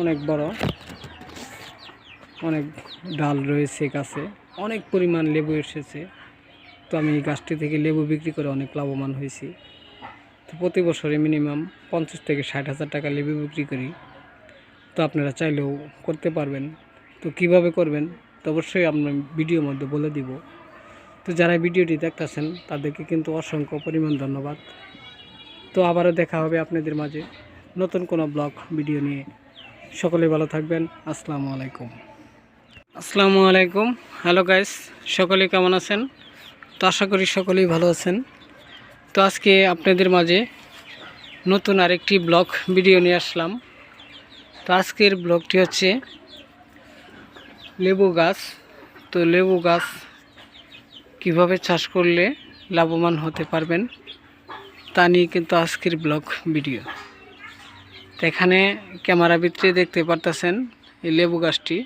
অনেক বড়। অনেক ডাল রয়েছে গাছে। অনেক পরিমাণ লেবু এসেছে। তো আমি এই গাছটি থেকে লেবু বিক্রি করে অনেক লাভবান হয়েছি। তো প্রতি বছরে মিনিমাম পঞ্চাশ থেকে ষাট হাজার টাকা লেবু বিক্রি করি। তো আপনারা চাইলেও করতে পারবেন। তো কীভাবে করবেন? তো অবশ্যই আপনার ভিডিওর মধ্যে বলে দিব। তো যারা ভিডিওটি দেখতেছেন, তাদেরকে কিন্তু অসংখ্য পরিমাণ ধন্যবাদ। তো আবারও দেখা হবে আপনাদের মাঝে নতুন কোনো ব্লগ, ভিডিও নিয়ে। সকলে ভালো থাকবেন। আসসালামু আলাইকুম। আসসালামু আলাইকুম। হ্যালো গাইস সকলে কেমন আছেন? তো আশা করি সকলেই ভালো আছেন। তো আজকে আপনাদের মাঝে নতুন আরেকটি ব্লগ ভিডিও নিয়ে আসলাম। তো আজকের ব্লগটি হচ্ছে লেবু গাছ। তো লেবু গাছ কীভাবে চাষ করলে লাভবান হতে পারবেন তা নিয়ে কিন্তু আজকের ব্লগ ভিডিও তো এখানে ক্যামেরা ভিতরে দেখতে পারতেছেন এই লেবু গাছটি।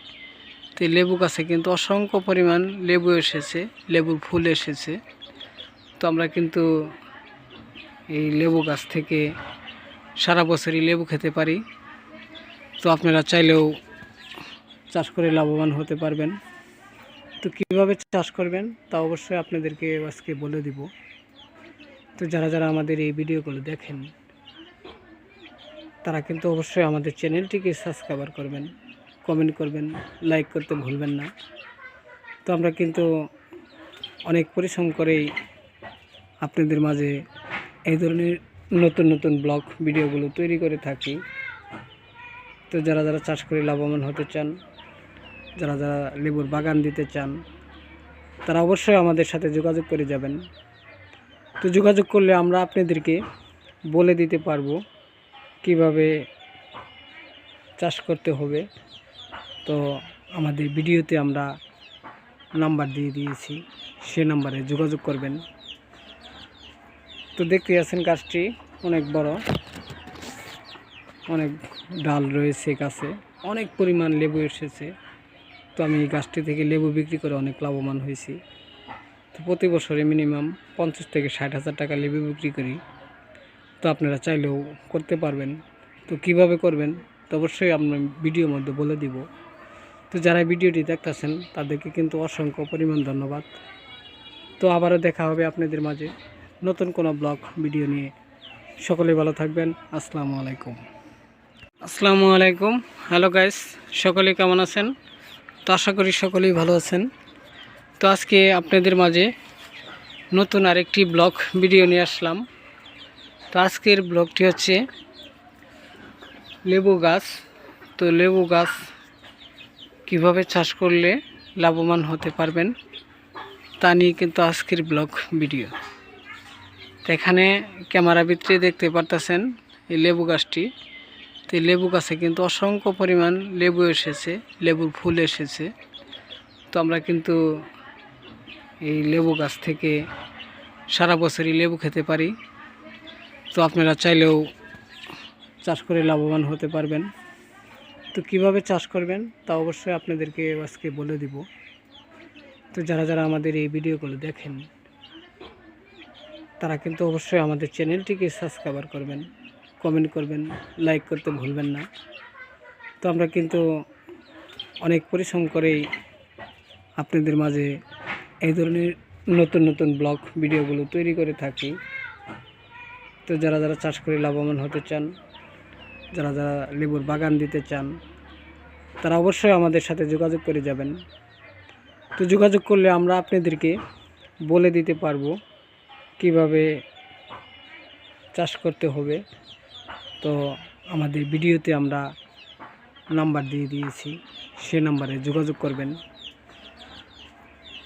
তো লেবু গাছে কিন্তু অসংখ্য পরিমাণ লেবু এসেছে, লেবুর ফুল এসেছে। তো আমরা কিন্তু এই লেবু গাছ থেকে সারা বছরই লেবু খেতে পারি। তো আপনারা চাইলেও চাষ করে লাভবান হতে পারবেন। তো কীভাবে চাষ করবেন তা অবশ্যই আপনাদেরকে আজকে বলে দিব। তো যারা যারা আমাদের এই ভিডিওগুলো দেখেন তারা কিন্তু অবশ্যই আমাদের চ্যানেলটিকে সাবস্ক্রাইবার করবেন কমেন্ট করবেন লাইক করতে ভুলবেন না। তো আমরা কিন্তু অনেক পরিশ্রম করেই আপনাদের মাঝে এই ধরনের নতুন নতুন ব্লগ ভিডিওগুলো তৈরি করে থাকি। তো যারা যারা চাষ করে লাভবান হতে চান, যারা যারা লেবুর বাগান দিতে চান, তারা অবশ্যই আমাদের সাথে যোগাযোগ করে যাবেন। তো যোগাযোগ করলে আমরা আপনাদেরকে বলে দিতে পারব কীভাবে চাষ করতে হবে, তো আমাদের ভিডিওতে আমরা নাম্বার দিয়ে দিয়েছি, সে নাম্বারে যোগাযোগ করবেন। তো দেখতে আছেন গাছটি অনেক বড়, অনেক ডাল রয়েছে গাছে, অনেক পরিমাণ লেবু এসেছে। তো আমি এই গাছটি থেকে লেবু বিক্রি করে অনেক লাভবান হয়েছি। তো প্রতি বছরে মিনিমাম পঞ্চাশ থেকে ষাট হাজার টাকা লেবু বিক্রি করি। তো আপনারা চাইলেও করতে পারবেন। তো কীভাবে করবেন? তো অবশ্যই আপনার ভিডিওর মধ্যে বলে দিব। তো যারা ভিডিওটি দেখতেছেন, তাদেরকে কিন্তু অসংখ্য পরিমাণ ধন্যবাদ। তো আবারও দেখা হবে আপনাদের মাঝে নতুন কোনো ব্লগ, ভিডিও নিয়ে। সকলে ভালো থাকবেন। আসসালামু আলাইকুম। আসসালামু আলাইকুম। হ্যালো গাইস সকলে কেমন আছেন? তো আশা করি সকলেই ভালো আছেন। তো আজকে আপনাদের মাঝে নতুন আরেকটি ব্লগ, ভিডিও নিয়ে আসলাম। তো আজকের ব্লগটি হচ্ছে লেবু গাছ। তো লেবু গাছ কীভাবে চাষ করলে লাভবান হতে পারবেন তা নিয়ে কিন্তু আজকের ব্লগ ভিডিও। তো এখানে ক্যামেরা ভিতরে দেখতে পারতেছেন এই লেবু গাছটি। তো লেবু গাছে কিন্তু অসংখ্য পরিমাণ লেবু এসেছে, লেবুর ফুল এসেছে। তো আমরা কিন্তু এই লেবু গাছ থেকে সারা বছরই লেবু খেতে পারি। তো আপনারা চাইলেও চাষ করে লাভবান হতে পারবেন। তো কীভাবে চাষ করবেন তা অবশ্যই আপনাদেরকে আজকে বলে দিব। তো যারা যারা আমাদের এই ভিডিওগুলো দেখেন, তারা কিন্তু অবশ্যই আমাদের চ্যানেলটিকে সাবস্ক্রাইবার করবেন, কমেন্ট করবেন, লাইক করতে ভুলবেন না। তো আমরা কিন্তু অনেক পরিশ্রম করেই আপনাদের মাঝে এই ধরনের নতুন নতুন ব্লগ, ভিডিওগুলো তৈরি করে থাকি। তো যারা যারা চাষ করে লাভবান হতে চান, যারা যারা লেবুর বাগান দিতে চান, তারা অবশ্যই আমাদের সাথে যোগাযোগ করে যাবেন। তো যোগাযোগ করলে আমরা আপনাদেরকে বলে দিতে পারব কীভাবে চাষ করতে হবে। তো আমাদের ভিডিওতে আমরা নাম্বার দিয়ে দিয়েছি, সে নাম্বারে যোগাযোগ করবেন।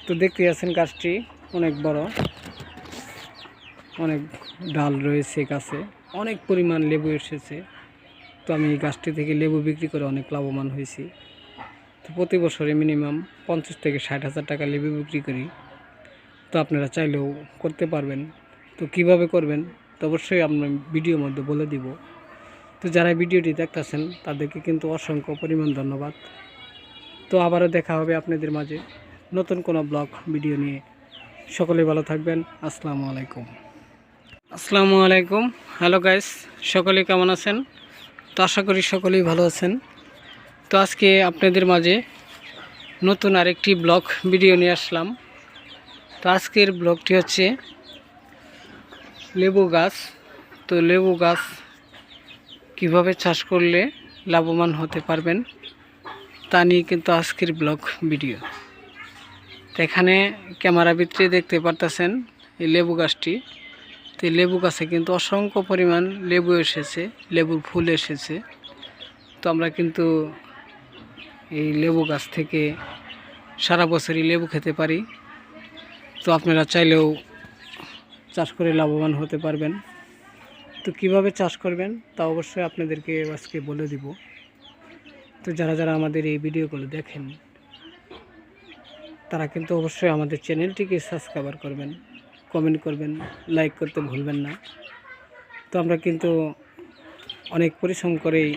তো দেখতে আছেন গাছটি অনেক বড়। অনেক ডাল রয়েছে গাছে, অনেক পরিমাণ লেবু এসেছে। তো আমি এই গাছটি থেকে লেবু বিক্রি করে অনেক লাভবান হয়েছি। তো প্রতি বছরে মিনিমাম পঞ্চাশ থেকে ষাট হাজার টাকা লেবু বিক্রি করি। তো আপনারা চাইলেও করতে পারবেন। তো কীভাবে করবেন? তো অবশ্যই আপনার ভিডিওর মধ্যে বলে দিব। তো যারা ভিডিওটি দেখতেছেন, তাদেরকে কিন্তু অসংখ্য পরিমাণ ধন্যবাদ। তো আবারও দেখা হবে আপনাদের মাঝে নতুন কোনো ব্লগ, ভিডিও নিয়ে। সকলে ভালো থাকবেন। আসসালামু আলাইকুম। আসসালামু আলাইকুম। হ্যালো গাইস সকলে কেমন আছেন? তো আশা করি সকলেই ভালো আছেন। তো আজকে আপনাদের মাঝে নতুন আরেকটি ব্লগ ভিডিও নিয়ে আসলাম। তো আজকের ব্লগটি হচ্ছে লেবু গাছ। তো লেবু গাছ কীভাবে চাষ করলে লাভবান হতে পারবেন, তা নিয়ে কিন্তু আজকের ব্লগ ভিডিও। তো এখানে ক্যামেরা ভিতরে দেখতে পারতেছেন এই লেবু গাছটি। তো লেবু গাছে কিন্তু অসংখ্য পরিমাণ লেবু এসেছে, লেবুর ফুল এসেছে। তো আমরা কিন্তু এই লেবু গাছ থেকে সারা বছরই লেবু খেতে পারি। তো আপনারা চাইলেও চাষ করে লাভবান হতে পারবেন। তো কীভাবে চাষ করবেন তা অবশ্যই আপনাদেরকে আজকে বলে দিব। তো যারা যারা আমাদের এই ভিডিওগুলো দেখেন, তারা কিন্তু অবশ্যই আমাদের চ্যানেলটিকে সাবস্ক্রাইবার করবেন। কমেন্ট করবেন লাইক করতে ভুলবেন না। তো আমরা কিন্তু অনেক পরিশ্রম করেই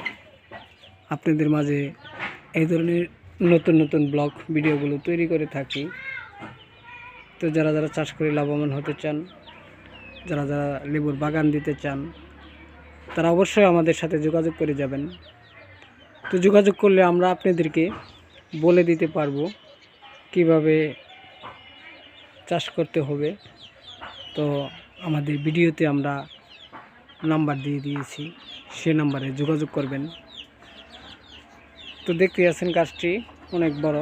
আপনাদের মাঝে এই ধরনের নতুন নতুন ব্লগ ভিডিওগুলো তৈরি করে থাকি। তো যারা যারা চাষ করে লাভবান হতে চান, যারা যারা লেবুর বাগান দিতে চান, তারা অবশ্যই আমাদের সাথে যোগাযোগ করে যাবেন। তো যোগাযোগ করলে আমরা আপনাদেরকে বলে দিতে পারব কীভাবে চাষ করতে হবে। তো আমাদের ভিডিওতে আমরা নাম্বার দিয়ে দিয়েছি, সে নাম্বারে যোগাযোগ করবেন। তো দেখতে আছেন গাছটি অনেক বড়,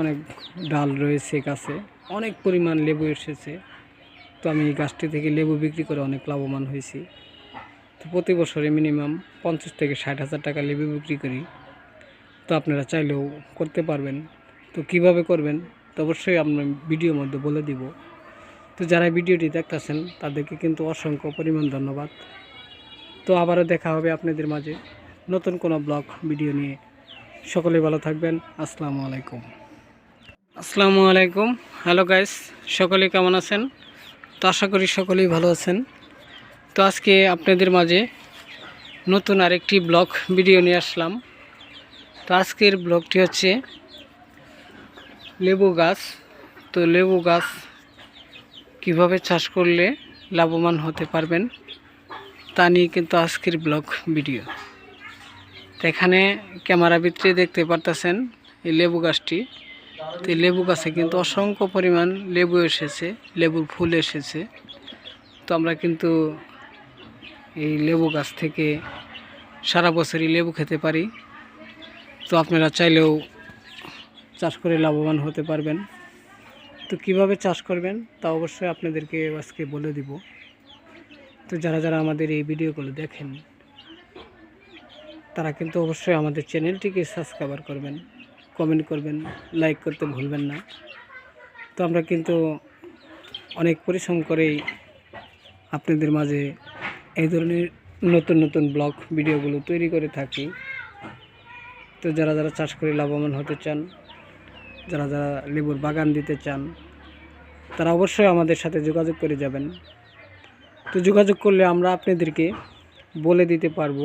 অনেক ডাল রয়েছে গাছে, অনেক পরিমাণ লেবু এসেছে। তো আমি এই গাছটি থেকে লেবু বিক্রি করে অনেক লাভবান হয়েছি। তো প্রতি বছরে মিনিমাম পঞ্চাশ থেকে ষাট হাজার টাকা লেবু বিক্রি করি। তো আপনারা চাইলেও করতে পারবেন। তো কীভাবে করবেন? তো অবশ্যই আপনার ভিডিওর মধ্যে বলে দিব। তো যারা ভিডিওটি দেখতেছেন, তাদেরকে কিন্তু অসংখ্য পরিমাণ ধন্যবাদ। তো আবারও দেখা হবে আপনাদের মাঝে নতুন কোনো ব্লগ, ভিডিও নিয়ে। সকলে ভালো থাকবেন। আসসালামু আলাইকুম। আসসালামু আলাইকুম। হ্যালো গাইস সকলে কেমন আছেন? তো আশা করি সকলেই ভালো আছেন। তো আজকে আপনাদের মাঝে নতুন আরেকটি ব্লগ, ভিডিও নিয়ে আসলাম। তো আজকের ব্লগটি হচ্ছে লেবু গাছ। তো লেবু গাছ কীভাবে চাষ করলে লাভবান হতে পারবেন তা নিয়ে কিন্তু আজকের ব্লগ ভিডিও। তো এখানে ক্যামেরা ভিতরে দেখতে পারতেছেন এই লেবু গাছটি। তো লেবু গাছে কিন্তু অসংখ্য পরিমাণ লেবু এসেছে, লেবুর ফুল এসেছে। তো আমরা কিন্তু এই লেবু গাছ থেকে সারা বছরই লেবু খেতে পারি। তো আপনারা চাইলেও চাষ করে লাভবান হতে পারবেন। তো কীভাবে চাষ করবেন তা অবশ্যই আপনাদেরকে আজকে বলে দিব। তো যারা যারা আমাদের এই ভিডিওগুলো দেখেন, তারা কিন্তু অবশ্যই আমাদের চ্যানেলটিকে সাবস্ক্রাইবার করবেন, কমেন্ট করবেন, লাইক করতে ভুলবেন না। তো আমরা কিন্তু অনেক পরিশ্রম করেই আপনাদের মাঝে এই ধরনের নতুন নতুন ব্লগ, ভিডিওগুলো তৈরি করে থাকি। তো যারা যারা চাষ করে লাভবান হতে চান যারা যারা লেবুর বাগান দিতে চান, তারা অবশ্যই আমাদের সাথে যোগাযোগ করে যাবেন। তো যোগাযোগ করলে আমরা আপনাদেরকে বলে দিতে পারব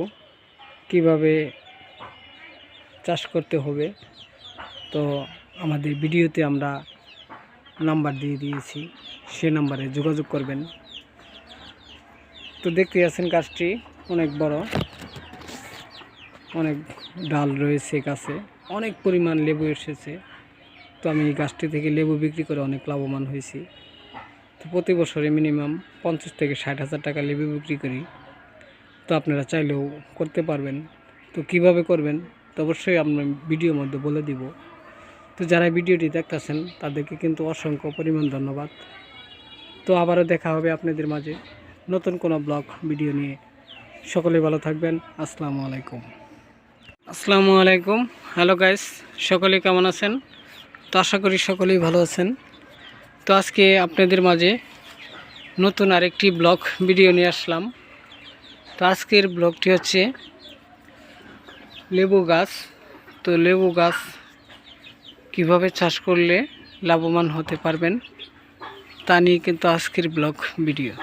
কীভাবে চাষ করতে হবে। তো আমাদের ভিডিওতে আমরা নাম্বার দিয়ে দিয়েছি, সে নাম্বারে যোগাযোগ করবেন। তো দেখতে আছেন গাছটি অনেক বড়, অনেক ডাল রয়েছে গাছে, অনেক পরিমাণ লেবু এসেছে। তো আমি এই গাছটি থেকে লেবু বিক্রি করে অনেক লাভবান হয়েছি। তো প্রতি বছরে মিনিমাম পঞ্চাশ থেকে ষাট হাজার টাকা লেবু বিক্রি করি। তো আপনারা চাইলেও করতে পারবেন। তো কীভাবে করবেন? তো অবশ্যই আমরা ভিডিওর মধ্যে বলে দিব। তো যারা ভিডিওটি দেখতেছেন, তাদেরকে কিন্তু অসংখ্য পরিমাণ ধন্যবাদ। তো আবারও দেখা হবে আপনাদের মাঝে নতুন কোনো ব্লগ, ভিডিও নিয়ে। সকলে ভালো থাকবেন। আসসালামু আলাইকুম। আসসালামু আলাইকুম। হ্যালো গাইস সকলে কেমন আছেন? তো আশা করি সকলেই ভালো আছেন। তো আজকে আপনাদের মাঝে নতুন আরেকটি ব্লগ ভিডিও নিয়ে আসলাম। তো আজকের ব্লগটি হচ্ছে লেবু গাছ। তো লেবু গাছ কীভাবে চাষ করলে লাভবান হতে পারবেন তা নিয়ে কিন্তু আজকের ব্লগ ভিডিও।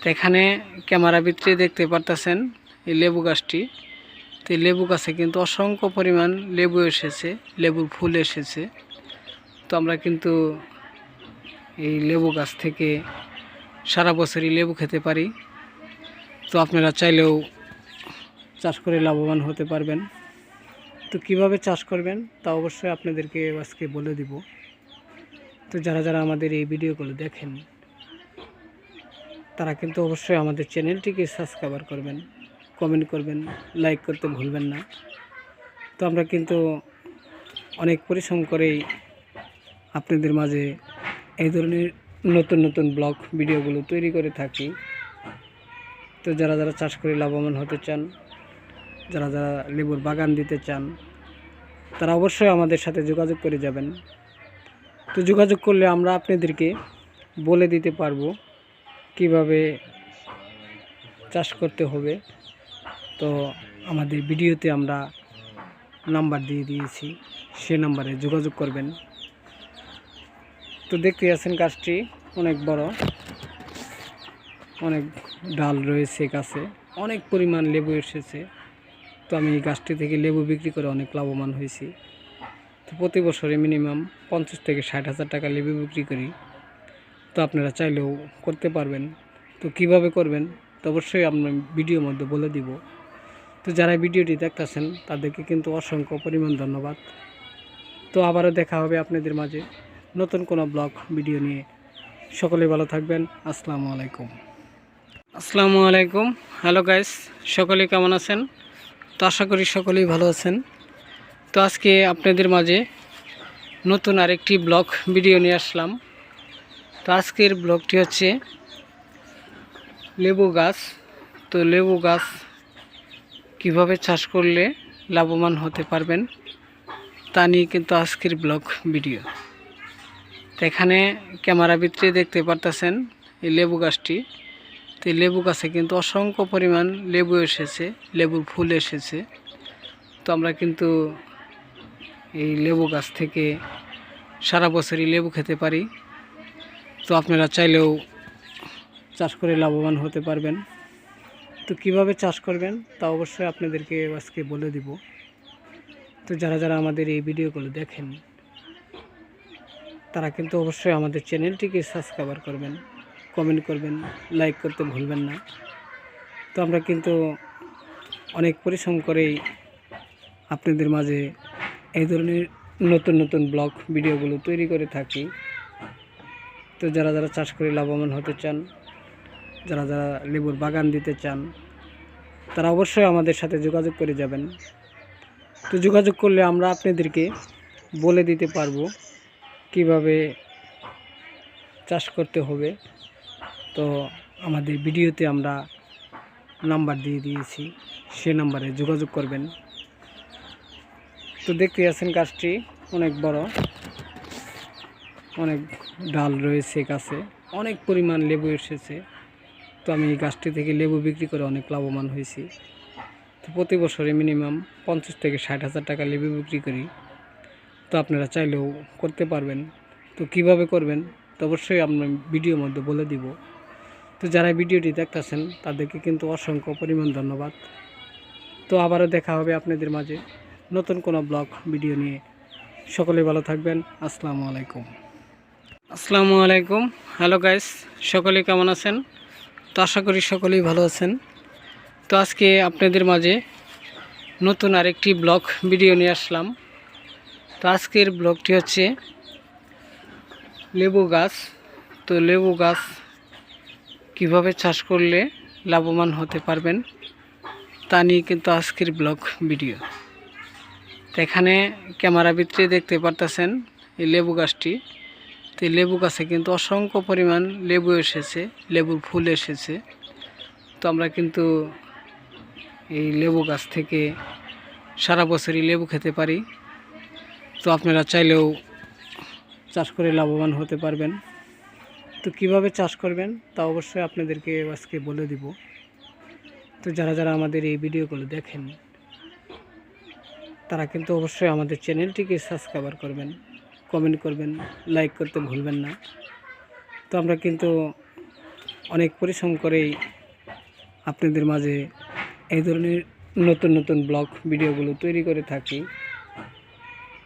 তো এখানে ক্যামেরা ভিতরে দেখতে পারতেছেন এই লেবু গাছটি। তো লেবু গাছে কিন্তু অসংখ্য পরিমাণ লেবু এসেছে, লেবুর ফুল এসেছে। তো আমরা কিন্তু এই লেবু গাছ থেকে সারা বছরই লেবু খেতে পারি। তো আপনারা চাইলেও চাষ করে লাভবান হতে পারবেন। তো কীভাবে চাষ করবেন তা অবশ্যই আপনাদেরকে আজকে বলে দিব। তো যারা যারা আমাদের এই ভিডিওগুলো দেখেন, তারা কিন্তু অবশ্যই আমাদের চ্যানেলটিকে সাবস্ক্রাইবার করবেন। কমেন্ট করবেন লাইক করতে ভুলবেন না। তো আমরা কিন্তু অনেক পরিশ্রম করেই আপনাদের মাঝে এই ধরনের নতুন নতুন ব্লগ ভিডিওগুলো তৈরি করে থাকি। তো যারা যারা চাষ করে লাভবান হতে চান, যারা যারা লেবুর বাগান দিতে চান, তারা অবশ্যই আমাদের সাথে যোগাযোগ করে যাবেন। তো যোগাযোগ করলে আমরা আপনাদেরকে বলে দিতে পারব কীভাবে চাষ করতে হবে। তো আমাদের ভিডিওতে আমরা নাম্বার দিয়ে দিয়েছি, সে নাম্বারে যোগাযোগ করবেন। তো দেখতে আছেন গাছটি অনেক বড়, অনেক ডাল রয়েছে গাছে, অনেক পরিমাণ লেবু এসেছে। তো আমি এই গাছটি থেকে লেবু বিক্রি করে অনেক লাভবান হয়েছি। তো প্রতি বছরে মিনিমাম পঞ্চাশ থেকে ষাট হাজার টাকা লেবু বিক্রি করি। তো আপনারা চাইলেও করতে পারবেন। তো কীভাবে করবেন? তো অবশ্যই আপনার ভিডিওর মধ্যে বলে দিব। তো যারা ভিডিওটি দেখতেছেন, তাদেরকে কিন্তু অসংখ্য পরিমাণ ধন্যবাদ। তো আবারও দেখা হবে আপনাদের মাঝে নতুন কোনো ব্লগ, ভিডিও নিয়ে। সকলে ভালো থাকবেন। আসসালামু আলাইকুম। আসসালামু আলাইকুম। হ্যালো গাইস সকলে কেমন আছেন? তো আশা করি সকলেই ভালো আছেন। তো আজকে আপনাদের মাঝে নতুন আরেকটি ব্লগ, ভিডিও নিয়ে আসলাম। তো আজকের ব্লগটি হচ্ছে লেবু গাছ। তো লেবু গাছ কীভাবে চাষ করলে লাভবান হতে পারবেন তা নিয়ে কিন্তু আজকের ব্লগ ভিডিও। তো এখানে ক্যামেরা ভিতরে দেখতে পারতেছেন এই লেবু গাছটি। তো এই লেবু গাছে কিন্তু অসংখ্য পরিমাণ লেবু এসেছে, লেবুর ফুল এসেছে। তো আমরা কিন্তু এই লেবু গাছ থেকে সারা বছরই লেবু খেতে পারি। তো আপনারা চাইলেও চাষ করে লাভবান হতে পারবেন। তো কীভাবে চাষ করবেন তা অবশ্যই আপনাদেরকে আজকে বলে দিব। তো যারা যারা আমাদের এই ভিডিওগুলো দেখেন, তারা কিন্তু অবশ্যই আমাদের চ্যানেলটিকে সাবস্ক্রাইবার করবেন, কমেন্ট করবেন, লাইক করতে ভুলবেন না। তো আমরা কিন্তু অনেক পরিশ্রম করেই আপনাদের মাঝে এই ধরনের নতুন নতুন ব্লগ, ভিডিওগুলো তৈরি করে থাকি। তো যারা যারা চাষ করে লাভবান হতে চান যারা যারা লেবুর বাগান দিতে চান, তারা অবশ্যই আমাদের সাথে যোগাযোগ করে যাবেন। তো যোগাযোগ করলে আমরা আপনাদেরকে বলে দিতে পারব কীভাবে চাষ করতে হবে। তো আমাদের ভিডিওতে আমরা নাম্বার দিয়ে দিয়েছি, সে নাম্বারে যোগাযোগ করবেন। তো দেখতে আছেন গাছটি অনেক বড়, অনেক ডাল রয়েছে গাছে, অনেক পরিমাণ লেবু এসেছে। তো আমি এই গাছটি থেকে লেবু বিক্রি করে অনেক লাভবান হয়েছি। তো প্রতি বছরে মিনিমাম পঞ্চাশ থেকে ষাট হাজার টাকা লেবু বিক্রি করি। তো আপনারা চাইলেও করতে পারবেন। তো কীভাবে করবেন? তো অবশ্যই আপনার ভিডিওর মধ্যে বলে দিব। তো যারা ভিডিওটি দেখতেছেন, তাদেরকে কিন্তু অসংখ্য পরিমাণ ধন্যবাদ। তো আবারও দেখা হবে আপনাদের মাঝে নতুন কোনো ব্লগ, ভিডিও নিয়ে। সকলে ভালো থাকবেন। আসসালামু আলাইকুম। আসসালামু আলাইকুম। হ্যালো গাইস সকলে কেমন আছেন? তো আশা করি সকলেই ভালো আছেন। তো আজকে আপনাদের মাঝে নতুন আরেকটি ব্লগ ভিডিও নিয়ে আসলাম। তো আজকের ব্লগটি হচ্ছে লেবু গাছ। তো লেবু গাছ কীভাবে চাষ করলে লাভবান হতে পারবেন তা নিয়ে কিন্তু আজকের ব্লগ ভিডিও। তো এখানে ক্যামেরা ভিতরে দেখতে পারতেছেন এই লেবু গাছটি। তো লেবু গাছে কিন্তু অসংখ্য পরিমাণ লেবু এসেছে, লেবুর ফুল এসেছে। তো আমরা কিন্তু এই লেবু গাছ থেকে সারা বছরই লেবু খেতে পারি। তো আপনারা চাইলেও চাষ করে লাভবান হতে পারবেন। তো কীভাবে চাষ করবেন তা অবশ্যই আপনাদেরকে আজকে বলে দিব। তো যারা যারা আমাদের এই ভিডিওগুলো দেখেন, তারা কিন্তু অবশ্যই আমাদের চ্যানেলটিকে সাবস্ক্রাইবার করবেন। কমেন্ট করবেন লাইক করতে ভুলবেন না। তো আমরা কিন্তু অনেক পরিশ্রম করেই আপনাদের মাঝে এই ধরনের নতুন নতুন ব্লগ ভিডিওগুলো তৈরি করে থাকি।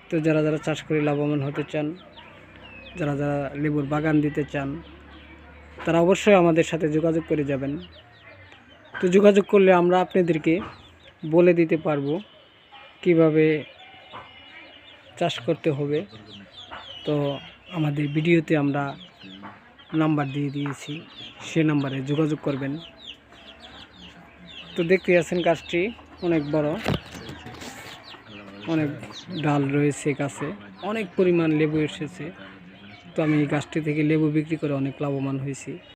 তো যারা যারা চাষ করে লাভবান হতে চান, যারা যারা লেবুর বাগান দিতে চান, তারা অবশ্যই আমাদের সাথে যোগাযোগ করে যাবেন। তো যোগাযোগ করলে আমরা আপনাদেরকে বলে দিতে পারব কীভাবে চাষ করতে হবে। তো আমাদের ভিডিওতে আমরা নাম্বার দিয়ে দিয়েছি, সে নাম্বারে যোগাযোগ করবেন। তো দেখতে আছেন গাছটি অনেক বড়, অনেক ডাল রয়েছে গাছে, অনেক পরিমাণ লেবু এসেছে। তো আমি এই গাছটি থেকে লেবু বিক্রি করে অনেক লাভবান হয়েছি।